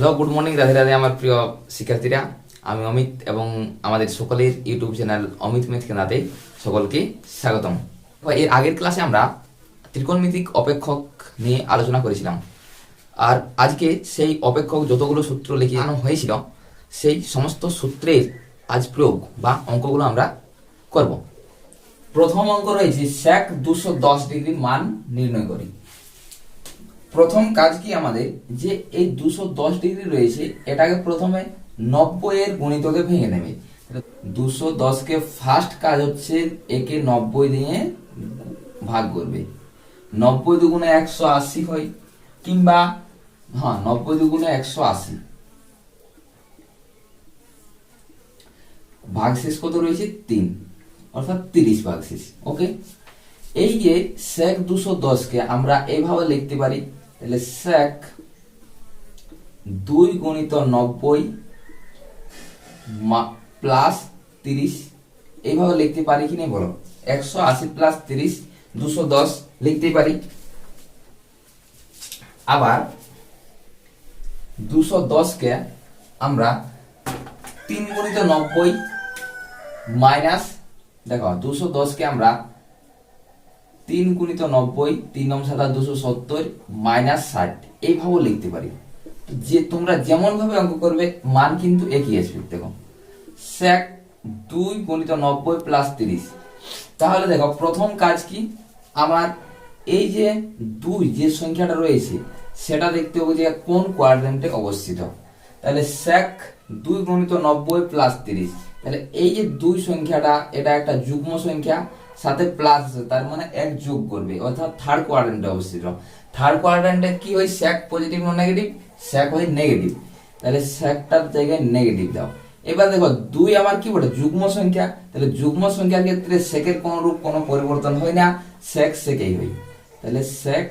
Hello good morning Radhe Radhe আমার প্রিয় শিক্ষার্থীরা। আমি অমিত এবং আমাদের সকলের ইউটিউব চ্যানেল অমিত মেথ কেন্দ্রাতে সকলকে স্বাগতম। এর আগের ক্লাসে আমরা ত্রিকোণমিতিক অপেক্ষক নিয়ে আলোচনা করেছিলাম। আর আজকে সেই অপেক্ষক যতগুলো সূত্র লিখে আনো হয়েছিল, সেই সমস্ত সূত্রের আজ প্রয়োগ বা অঙ্কগুলো আমরা করব। প্রথম অঙ্ক রয়েছে, স্যাক দুশো দশ ডিগ্রির মান নির্ণয় করি। প্রথম কাজ কি আমাদের? যে এই দুশো দশ ডিগ্রি রয়েছে, এটাকে প্রথমে নব্বই এর গুণিতকে ভেঙে নেবে। দুশো দশকে ফার্স্ট কাজ হচ্ছে একে নব্বই দিয়ে ভাগ করবে। নব্বই দুগুণে একশো আশি হয়, কিংবা হ্যাঁ নব্বই দুগুণে একশো আশি। ভাগশেষ কত রয়েছে? তিন, অর্থাৎ তিরিশ ভাগশেষ ওকে এই যে সেক দুশো দশকে আমরা এইভাবে লিখতে পারি তাহলে সেক দুই গুণিত নব্বই প্লাস তিরিশ, এইভাবে লিখতে পারি কি নেই বলো? একশো আশি প্লাস তিরিশ, দুশো দশ লিখতে পারি। আবার দুশো দশকে আমরা তিন গুণিত নব্বই মাইনাস দেখো, দুশো দশকে আমরা তিন গুণিত নব্বই, তিন নম সাদা দুশো সত্তর, মাইনাস ষাট। এইভাবেও লিখতে পারি। যে তোমরা যেমন ভাবে অঙ্ক করবে, মান কিন্তু একই আসবে, দেখো। স্যাক দুই গুণিত নব্বই প্লাস তিরিশ। তাহলে দেখো, প্রথম কাজ কি? আমার এই যে দুই যে সংখ্যাটা রয়েছে, সেটা দেখতে হবে যে কোন কোয়াড্রেন্টে অবস্থিত। তাহলে স্যাক দুই গুণিত নব্বই প্লাস তিরিশ। তাহলে এই যে দুই সংখ্যাটা, এটা একটা যুগ্ম সংখ্যা। সাথে প্লাস তার মানে এক যোগ করবে, অর্থাৎ থার্ড কোয়াড্রেন্টে অবস্থিত। থার্ড কোয়াড্রেন্টে কি হয়? স্যাক পজিটিভ না নেগেটিভ স্যাক হয় নেগেটিভ তাহলে স্যাকটার জায়গায় নেগেটিভ দাও। এবার দেখো, দুই আমার কি বলে? যুগ্ম সংখ্যা। তাহলে যুগ্ম সংখ্যার ক্ষেত্রে সেকের কোন রূপ, কোনো পরিবর্তন হয় না। সেক সেকেই হয়। তাহলে সেক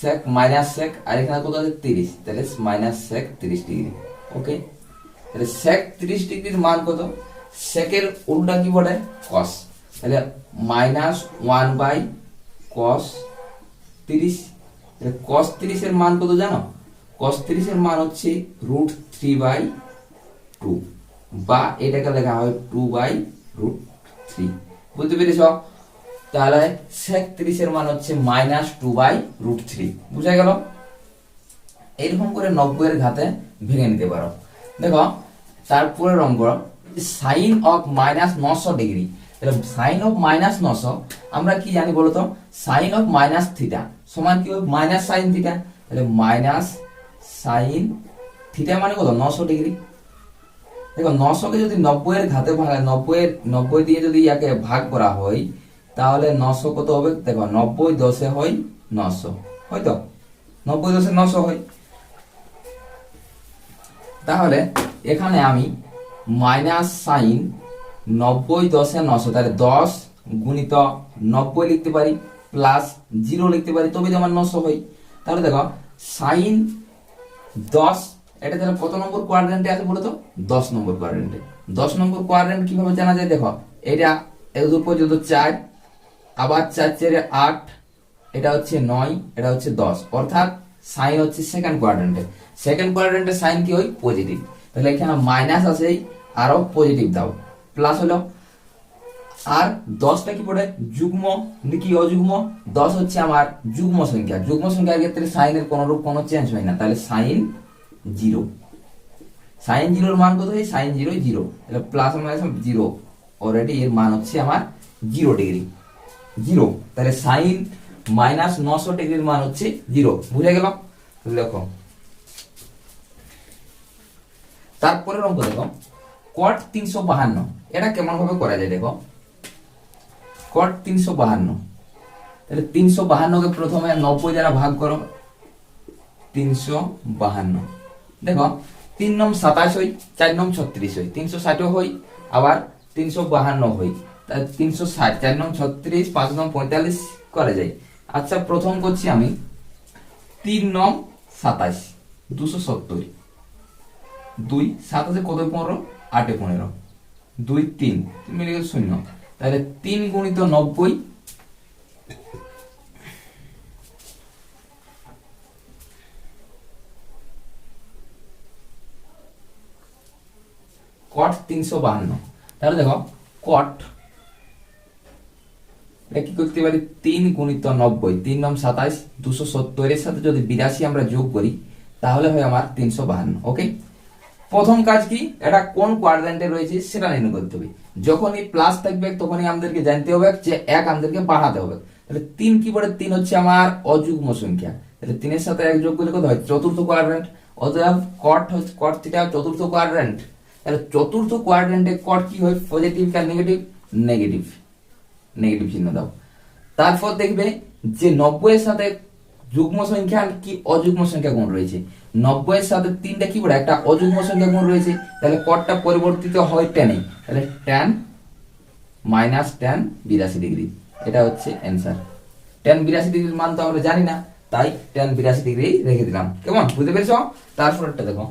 সেক মাইনাস সেক আর এখানে কত আছে? তিরিশ। তাহলে মাইনাস সেক তিরিশ ডিগ্রি ওকে তাহলে সেক তিরিশ ডিগ্রির মান কত? সেকের উল্টা কি বলে? কস তাহলে মাইনাস ওয়ান বাই কস তিরিশ, তাহলে কস তিরিশের মান কত জানো? কস তিরিশের মান হচ্ছে রুট থ্রি বাই টু বা এটাকে লেখা হয় টু বাই রুট থ্রি বুঝতে পেরেছ? তাহলে সেক তিরিশের মান হচ্ছে minus two by root three বুঝা গেল? এরকম করে নব্বই এর ঘাতে ভেঙে নিতে পারো। দেখো তারপরে অঙ্ক সাইন অফ মাইনাস নশো ডিগ্রি তাহলে সাইন অফ মাইনাস নশো, আমরা কি জানি বলতো? সাইন অফ মাইনাস থিটা সমান কি হবে? মাইনাস সাইন থিটা তাহলে মাইনাস সাইন থিটা মানে কত? নশো ডিগ্রি দেখো, নশোকে যদি নব্বই এর ঘাতে ভাগ নব্বই নব্বই দিয়ে যদি ইয়াকে ভাগ করা হয়, তাহলে নশো কত হবে? দেখো, নব্বই দশে হয় নশো হয়তো নব্বই দশে নশো হয়। তাহলে এখানে আমি মাইনাস সাইন নব্বই দশে নশো, তাহলে দশ গুণিত নব্বই লিখতে পারি প্লাস জিরো লিখতে পারি তবে আমার নশো হয়। তাহলে দেখো সাইন দশ, এটা তাহলে কত নম্বর কোয়াড্রেন্টে আছে বলো তো? দশ নম্বর কোয়াড্রেন্টে দশ নম্বর কোয়াড্রেন্ট কীভাবে জানা যায় দেখো? এটা এত পর্যন্ত চার, আবার চার চারে আট, এটা হচ্ছে নয়, এটা হচ্ছে দশ। অর্থাৎ সাইন হচ্ছে সেকেন্ড কোয়াড্রেন্টে সেকেন্ড কোয়াড্রেন্টে সাইন কি হয়? পজিটিভ তাহলে এখানে মাইনাস আছে আরও পজিটিভ দাও। প্লাস হলো আর দশটা কি পড়ে? যুগ্ম কি অযুগ্ম? দশ হচ্ছে আমার যুগ্ম সংখ্যা। যুগ্ম সংখ্যার ক্ষেত্রে সাইনের কোনো রূপ কোনো চেঞ্জ হয় না। তাহলে সাইন জিরো সাইন জিরোর মান কত হয়? সাইন জিরো জিরো তাহলে প্লাস মাইনাস জিরো অলরেডি এর মান হচ্ছে আমার জিরো ডিগ্রি জিরো তাহলে সাইন মাইনাস নশো ডিগ্রির মান হচ্ছে জিরো বুঝে গেল দেখো। তারপরের অঙ্ক দেখো। কট তিনশো বাহান্ন। এটা কেমন ভাবে করা যায় দেখো? কট তিনশো বাহান্ন। তাহলে তিনশো বাহান্নকে প্রথমে নব্বই দ্বারা ভাগ করো। তিনশো বাহান্ন। দেখো, তিন নম সাতাশ হই, চার নম ছত্রিশ হই। তিনশো ষাটও হই, আবার তিনশো বাহান্ন হই। তাহলে তিনশো ষাট, চার নম ছত্রিশ, পাঁচ নম পঁয়তাল্লিশ করা যায়। আচ্ছা প্রথম করছি আমি তিন নম সাতাশ, দুশো সত্তর। দুই, সাতাশে কত পনেরো আটে পনেরো। দুই তিন মিলে গেছে শূন্য। তাহলে তিন গুণিত নব্বই কট তিনশো বাহান্ন। তাহলে দেখো কট কি করতে পারি? তিন গুণিত নব্বই, তিন নম সাতাইশ, দুশো সত্তরের সাথে যদি বিরাশি আমরা যোগ করি, তাহলে হয় আমার তিনশো বাহান্ন ওকে প্রথম কাজ কি? এটা কোন কোয়াড্রেন্টে রয়েছে সেটা নির্ণয় করতে হবে। যখনই প্লাস থাকবে, তখনই আমাদেরকে জানতে হবে যে এক আমাদেরকে বাড়াতে হবে। তাহলে তিন কি পড়ে তিন হচ্ছে আমার অযুগ্ম সংখ্যা। তাহলে তিনের সাথে এক যোগ করলে কত হয়? চতুর্থ কোয়াড্রেন্ট অতএব কট হচ্ছে কট থিটা চতুর্থ কোয়াড্রেন্ট তাহলে চতুর্থ কোয়াড্রেন্টে কট কি হয়? পজিটিভ আর নেগেটিভ নেগেটিভ নেগেটিভ চিহ্ন দাও। তারপর দেখবে যে নব্বই এর সাথে যুগ্ম সংখ্যা আর কি অযুগ্ম সংখ্যা গুণ রয়েছে? নব্বই এর সাথে তিনটা কি করে একটা অযুগ্ম সংখ্যা গুণ রয়েছে, তাহলে কটটা পরিবর্তিত হয় টেনে তাহলে টেন মাইনাস টেন বিরাশি ডিগ্রি এটা হচ্ছে অ্যান্সার টেন বিরাশি ডিগ্রির মান তো আমরা জানি না, তাই টেন বিরাশি ডিগ্রি রেখে দিলাম। কেমন? বুঝতে পেরেছ? তারপরটা দেখো।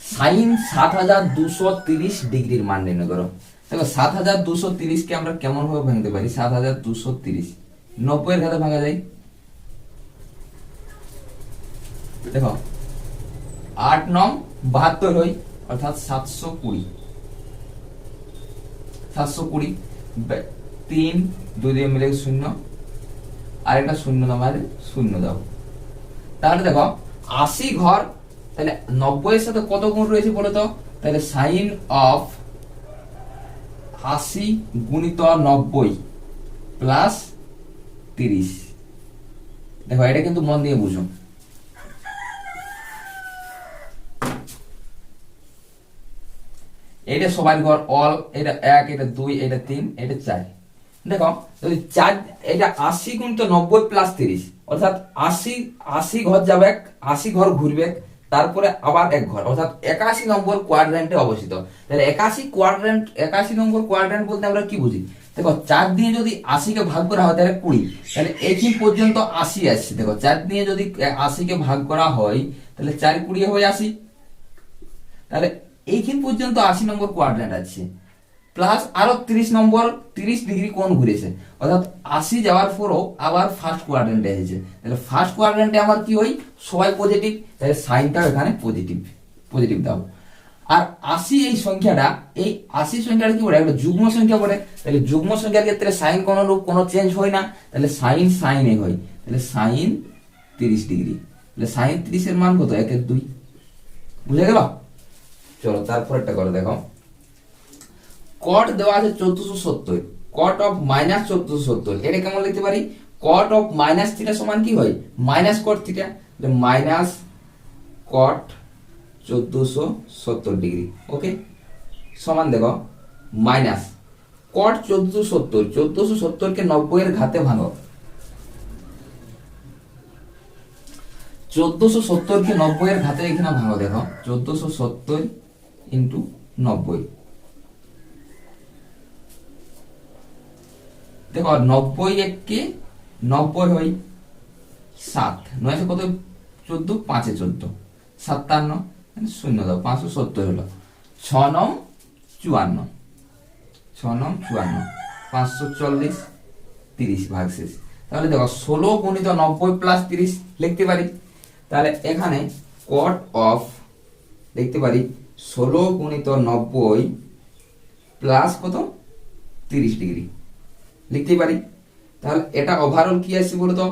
সাইন সাত হাজার দুশো তিরিশ ডিগ্রির মান নির্ণয় করো। দেখো, সাত হাজার দুশো তিরিশকে আমরা কেমন ভাবে ভাঙতে পারি? সাত হাজার দুশো তিরিশ। নব্বই এর ঘাতে ভাঙা যায়। দেখো, আট নং বাহাত্তর হই, অর্থাৎ সাতশো কুড়ি। সাতশো কুড়ি তিন, দুই দিয়ে মিলে শূন্য। আর একটা শূন্য নামারে শূন্য দাও। তাহলে দেখো, আশি ঘর, তাহলে নব্বই এর সাথে কত গুণ রয়েছে বলো তো? তাহলে সাইন অফ আশি গুণিত নব্বই প্লাস তিরিশ। দেখো, এটা কিন্তু মন দিয়ে বুঝুন এটা সবার ঘর অল এটা এক, এটা দুই, এটা তিন, এটা চার। দেখো, যদি চার, এটা আশি গুণিত নব্বই প্লাস তিরিশ, অর্থাৎ আশি আশি ঘর যাবে, আশি ঘর ঘুরবে তারপরে আবার এক ঘর, অর্থাৎ একাশি নম্বর কোয়াড্রেন্টে অবস্থিত। তাহলে একাশি কোয়াড্রেন্ট একাশি নম্বর কোয়াড্রেন্ট বলতে আমরা কি বুঝি? দেখো, চার দিয়ে যদি আশিকে ভাগ করা হয়, তাহলে কুড়ি। তাহলে এখান পর্যন্ত আশি আসছে। দেখো, চার দিয়ে যদি আশিকে ভাগ করা হয়, তাহলে চার কুড়ি হয়ে আসি তাহলে এইখিন পর্যন্ত আশি নম্বর কোয়াড্রেন্ট আছে। প্লাস আরও তিরিশ নম্বর, তিরিশ ডিগ্রি কোণ ঘুরেছে। অর্থাৎ আশি যাওয়ার পরও আবার ফার্স্ট কোয়াড্রেন্টে এসেছে। তাহলে ফার্স্ট কোয়াড্রেন্টে আমার কি হয় সবাই পজিটিভ তাহলে সাইনটাও এখানে পজিটিভ পজিটিভ দাও। আর আশি এই সংখ্যাটা, এই আশি সংখ্যাটা কি বলে একটা যুগ্ম সংখ্যা বলে তাহলে যুগ্ম সংখ্যার ক্ষেত্রে সাইন কোনো রূপ, কোনো চেঞ্জ হয় না। তাহলে সাইন সাইনে হয়। তাহলে সাইন তিরিশ ডিগ্রি। তাহলে সাইন তিরিশের মান কত? একের দুই। বুঝে গেল? চলো তারপর একটা করে, দেখো। কট দেওয়া আছে চোদ্দশো সত্তর। কট অফ মাইনাস চোদ্দশো সত্তর। এটা কেমন লিখতে পারি? কট অফ মাইনাস থিটা সমান কি হয়? Minus cot theta minus cot চোদ্দশো সত্তর ডিগ্রি ওকে সমান দেখো মাইনাস কট চোদ্দশো সত্তর। চোদ্দশো সত্তরকে নব্বই এর ঘাতে ভাঙো। চোদ্দশো সত্তরকে নব্বই এর ঘাতে এখানে ভাঙো দেখো। চোদ্দশো সত্তর ইন্টু নব্বই। দেখো, নব্বই এককে নব্বই হয় সাত। নয়শো কত? চোদ্দ, পাঁচে চোদ্দ। সাতান্ন মানে শূন্য দাও, পাঁচশো সত্তর হলো। ছ নম চুয়ান্ন। ছ নম চুয়ান্ন। পাঁচশো চল্লিশ, তিরিশ ভাগ শেষ। তাহলে দেখো, ষোলো গুণিত নব্বই প্লাস তিরিশ লিখতে পারি। তাহলে এখানে কট অফ লিখতে পারি, ষোলো গুণিত নব্বই প্লাস কত? তিরিশ ডিগ্রি। লিখতেই পারি। তাহলে এটা ওভারঅল কি আসছে বলতো?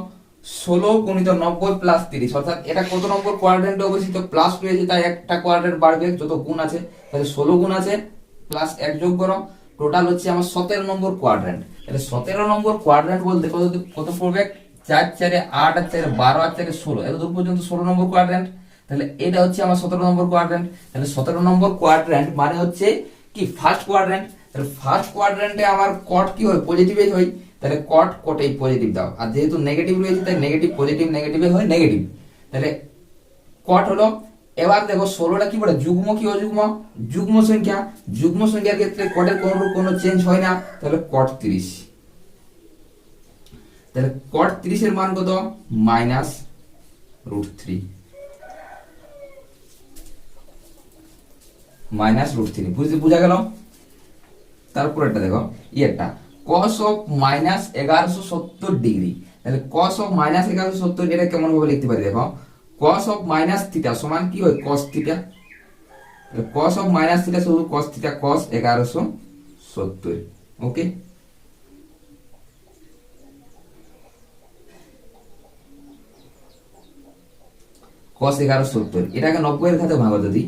ষোলো গুণিত নব্বই প্লাস তিরিশ। অর্থাৎ এটা কত নম্বর কোয়াড্রেন্টে অবস্থিত? প্লাস রয়েছে, তাই একটা কোয়াড্রেন্ট বাড়বে, যত গুণ আছে, তাহলে ষোলো গুণ আছে প্লাস এক যোগ করো। টোটাল হচ্ছে আমার সতেরো নম্বর কোয়াড্রেন্ট তাহলে সতেরো নম্বর কোয়াড্রেন্ট বলতে কত কত পড়বে? চার চারে আট আর চারে বারো আর চারে ষোলো। এত দূর পর্যন্ত ষোলো নম্বর কোয়াড্রেন্ট তাহলে এটা হচ্ছে আমার সতেরো নম্বর কোয়াড্রেন্ট তাহলে সতেরো নম্বর কোয়াড্রেন্ট মানে হচ্ছে কি? ফার্স্ট কোয়াড্রেন্ট তাহলে ফার্স্ট কোয়াড্রেন্টে আমার কট কি হয়? পজিটিভে হয়। তাহলে কট কোটেই পজিটিভ দাও। আর যেহেতু নেগেটিভ রয়েছে, তাই নেগেটিভ পজিটিভ নেগেটিভে হয় নেগেটিভ তাহলে কট হলো, এবার দেখো ষোলোটা কি বলে? যুগ্ম কি অযুগ্ম? যুগ্ম সংখ্যা। যুগ্ম সংখ্যার ক্ষেত্রে কটের কোনো কোনো চেঞ্জ হয় না। তাহলে কট তিরিশ। তাহলে কট তিরিশের মান কত? Minus root three minus root three বুঝতে বোঝা গেল? তারপরেরটা দেখো ইয়েরটা কস অফ মাইনাস এগারোশো সত্তর ডিগ্রি তাহলে কস অফ মাইনাস এগারোশো সত্তর, এটা কেমন ভাবে লিখতে পারি দেখো? কস অফ মাইনাস থিটা সমান কি হয়? Cos theta cos of minus theta শুধু কস থিটা কস এগারোশো সত্তর। ওকে কস এগারো সত্তর। এটাকে নব্বই এর ঘাতে ভাঙো যদি।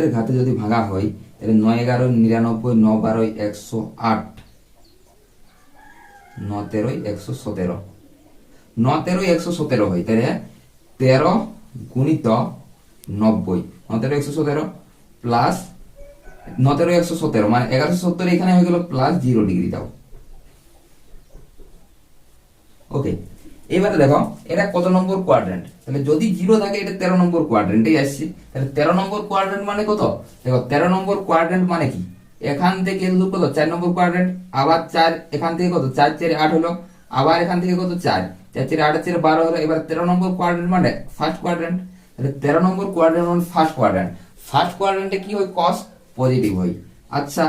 এর ঘাতে যদি ভাঙা হয় তাহলে নয় এগারো, নিরানব্বই, ন বারোই একশো আট, ন তেরোই একশো সতেরো। ন তেরোই একশো সতেরো হয়, তাহলে তেরো গুণিত নব্বই। ন তেরো একশো সতেরো প্লাস ন তেরো একশো সতেরো মানে এগারোশো সত্তর এখানে হয়ে গেল প্লাস জিরো ডিগ্রি দাও। ওকে এবারে দেখো, এটা কত নম্বর কোয়াড্রেন্ট তাহলে যদি জিরো থাকে, এটা তেরো নম্বর কোয়াড্রেন্টেই আসছে। তাহলে তেরো নম্বর কোয়াড্রেন্ট মানে কত? দেখো, তেরো নম্বর কোয়াড্রেন্ট মানে কি? এখান থেকে শুধু কত? চার নম্বর কোয়াড্রেন্ট আবার চার, এখান থেকে কত? চার, চারে আট হলো। আবার এখান থেকে কত? চার। চার, চারে আট, চারে বারো হলো। এবার তেরো নম্বর কোয়াড্রেন্ট মানে ফার্স্ট কোয়াড্রেন্ট তাহলে তেরো নম্বর কোয়াড্রেন্ট মানে ফার্স্ট কোয়াড্রেন্ট ফার্স্ট কোয়াড্রেন্টে কি হয়? কস পজিটিভ হয়। আচ্ছা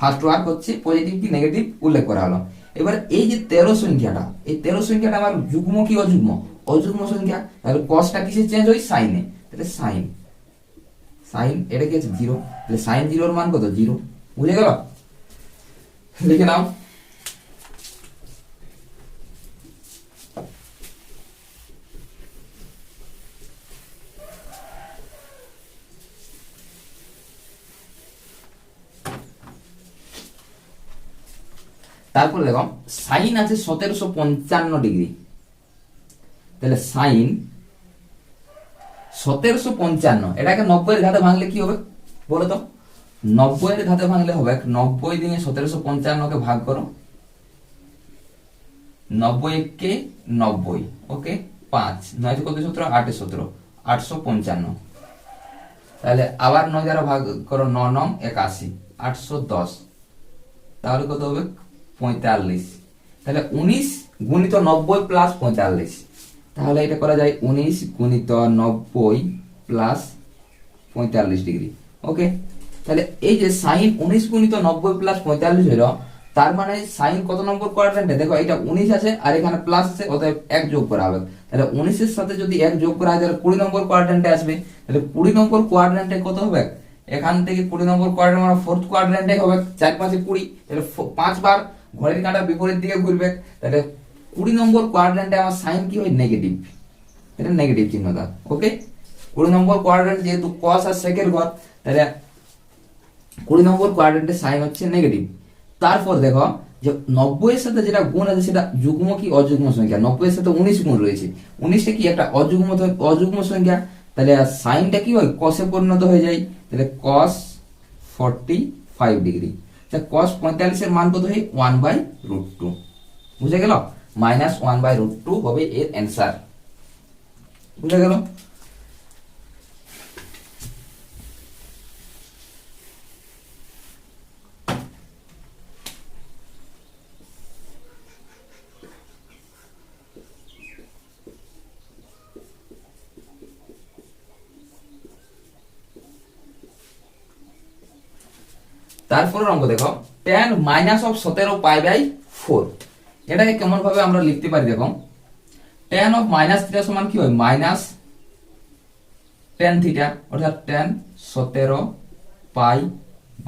ফার্স্ট ওয়ার্ক হচ্ছে পজিটিভ কি? নেগেটিভ উল্লেখ করা হলো। এবার এই যে তেরো সংখ্যাটা, এই তেরো সংখ্যাটা আমার যুগ্ম কি অযুগ্ম? অযুগ্ম সংখ্যা। তাহলে কসটা কিসে চেঞ্জ হয় সাইনে তাহলে সাইন সাইন এটা কি আছে? জিরো তাহলে সাইন জিরোর মান কত? জিরো বুঝে গেল? লিখে নাও। তারপরে দেখো, সাইন আছে সতেরোশো পঞ্চান্ন ডিগ্রি। তাহলে সাইন সতেরোশো পঞ্চান্ন, এটাকে নব্বই ঘাতে ভাঙলে কি হবে বলো তো নব্বই ঘাতে ভাঙলে হবে, নব্বই দিয়ে সতেরোশো পঞ্চান্নকে ভাগ করো। নব্বই কে নব্বই, ওকে? পাঁচ, নয় কত সতেরো, আটে সতেরো, আটশো পঞ্চান্ন। তাহলে আবার নয় দ্বারা ভাগ করো ন নং একাশি, আটশো দশ। তাহলে কত হবে? পঁয়তাল্লিশ। তাহলে উনিশ গুণিত নব্বই প্লাস পঁয়তাল্লিশ। তাহলে এটা করা যায় উনিশ গুণিত নব্বই প্লাস পঁয়তাল্লিশ ডিগ্রি। ওকে? তাহলে এই যে সাইন উনিশ গুণিত নব্বই প্লাস পঁয়তাল্লিশ হলো, তার মানে সাইন কত নম্বর কোয়াড্রেন্টে দেখো এটা উনিশ আছে আর এখানে প্লাস আছে, অতএব এক যোগ করা হবে। তাহলে উনিশের সাথে যদি এক যোগ করা হয়, তাহলে কুড়ি নম্বর কোয়াড্রেন্টে আসবে। তাহলে কুড়ি নম্বর কোয়াড্রেন্টে কত হবে? এখান থেকে কুড়ি নম্বর কোয়াড্রেন্ট মানে ফোর্থ কোয়াড্রেন্টে হবে, চার পাঁচে কুড়ি। তাহলে পাঁচবার ঘড়ির কাঁটা বিপরীত দিকে ঘুরবে, তাহলে কুড়ি নম্বর কোয়াড্রেন্টে আমার সাইন কি হয়? নেগেটিভ এটা নেগেটিভ চিহ্ন ওকে কুড়ি নম্বর কোয়াড্রেন্ট যেহেতু কস আর সেকের ঘর, তাহলে কুড়ি নম্বর কোয়াড্রেন্টে সাইন হচ্ছে নেগেটিভ তারপর দেখো যে নব্বই এর সাথে যেটা গুণ আছে সেটা যুগ্ম কি অযুগ্ম সংখ্যা? নব্বই এর সাথে উনিশ গুণ রয়েছে। উনিশে কি একটা অযুগ্ম অযুগ্ম সংখ্যা? তাহলে সাইনটা কি হয়? কসে পরিণত হয়ে যায়। তাহলে cos forty five degree cos পঁয়তাল্লিশের মান কত হয়? ওয়ান বাই রুট টু বুঝে গেল? Minus one by root two হবে এর অ্যান্সার বুঝে গেল? তারপরের অঙ্ক দেখো টেন মাইনাস অফ সতেরো পাই বাই ফোর এটাকে কেমন ভাবে আমরা লিখতে পারি দেখো টেন অফ মাইনাস থিটা সমান কি হয়? মাইনাস টেন থিটা অর্থাৎ টেন সতেরো পাই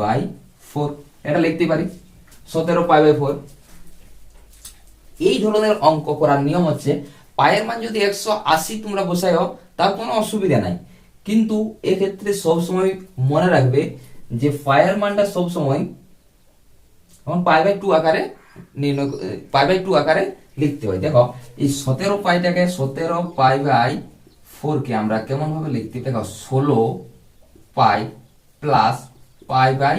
বাই ফোর এটা লিখতে পারি, সতেরো পাই বাই ফোর এই ধরনের অঙ্ক করার নিয়ম হচ্ছে পায়ের মান যদি একশো আশি তোমরা বসাইও তার কোনো অসুবিধা নাই। কিন্তু এক্ষেত্রে সবসময় মনে রাখবে যে পায়ের মানটা সবসময় এখন পাই বাই টু আকারে নির্ণয় পাই বাই টু আকারে লিখতে হয়। দেখো, এই সতেরো পাইটাকে সতেরো পাই বাই ফোর কে আমরা কেমন ভাবে লিখতে দেখো, ষোলো পাই প্লাস পাই বাই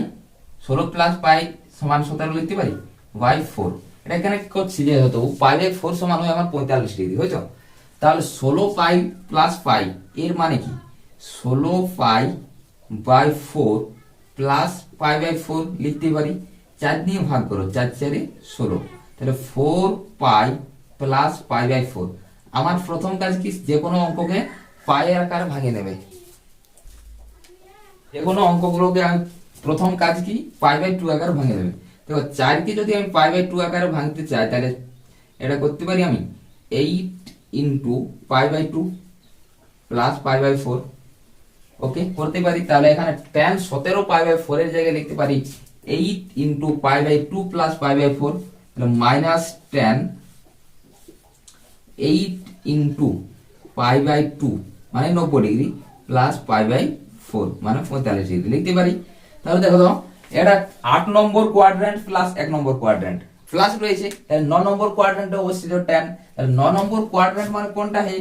ষোলো প্লাস পাই সমান সতেরো লিখতে পারি? বাই ফোর এটা এখানে করছি যেহেতু পাই বাই ফোর সমান হয় আমার পঁয়তাল্লিশ ডিগ্রি হয়েছ তাহলে ষোলো পাই প্লাস পাই এর মানে কি? ষোলো pi by four plus pi by four লিখতে পারি। চার দিয়ে ভাগ করো, চার চারে ষোলো। তাহলে four pi plus pi by four আমার প্রথম কাজ কি? যে কোনো অঙ্ককে পায়ের আকারে ভাঙে নেবে। যে কোনো অঙ্কগুলোকে আমি প্রথম কাজ কি? পাই বাই টু আকারে ভাঙে দেবে দেখো চারকে যদি আমি পাই বাই টু আকারে ভাঙতে চাই, তাহলে এটা করতে পারি আমি eight into pi by two plus pi by four okay করতে পারি, তাহলে এখানে টেন সতেরো পাই বাই ফোর এর জায়গায় লিখতে পারি eight into pi by two plus pi by four minus tan eight into pi by two মানে নব্বই degree plus pi by four মানে পঁয়তাল্লিশ ডিগ্রি লিখতে পারি। তাহলে দেখো তো, এটা আট নম্বর কোয়াড্রেন্ট প্লাস এক নম্বর কোয়াড্রেন্ট প্লাস রয়েছে, তাহলে ন নম্বর কোয়াড্রেন্টে অবস্থিত টেন তাহলে ন নম্বর কোয়াড্রেন্ট মানে কোনটা হে?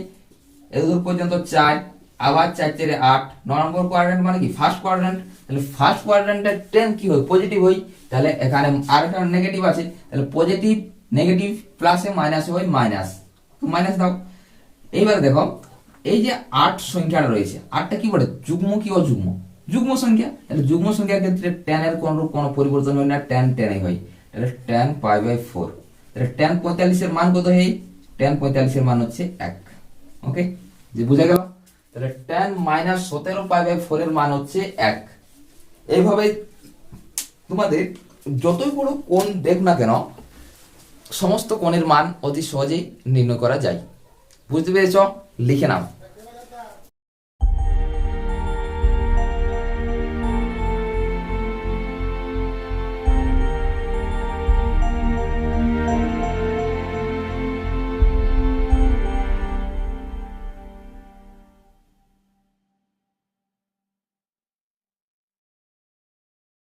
এদূর পর্যন্ত চার আবার চার চারে আট, ন নম্বর কোয়াড্রেন্ট মানে কি? ফার্স্ট কোয়াড্রেন্ট তাহলে ফার্স্ট কোয়াড্রেন্টের টেন কি হয়? পজিটিভ হয়। তাহলে এখানে আর একটা নেগেটিভ আছে। তাহলে পজিটিভ নেগেটিভ প্লাসে মাইনাসে হয় মাইনাস মাইনাস দাও। এইবার দেখো, এই যে আট সংখ্যাটা রয়েছে, আটটা কি বলে? যুগ্ম কি অযুগ্ম? যুগ্ম সংখ্যা। তাহলে যুগ্ম সংখ্যার ক্ষেত্রে টেন এর কোন, কোনো পরিবর্তন হয় না। টেন টেনে হয়। তাহলে টেন পাই বাই ফোর তাহলে টেন পঁয়তাল্লিশের মান কত হয়? টেন পঁয়তাল্লিশের মান হচ্ছে এক। ওকে যে বুঝা গেল? তাহলে টেন মাইনাস সতেরো পাই বাই ফোরের মান হচ্ছে এক। এইভাবে তোমাদের যতই বড় কোন দেখ না কেন, সমস্ত কোণের মান অতি সহজেই নির্ণয় করা যায়। বুঝতে পেরেছ? লিখে নাও।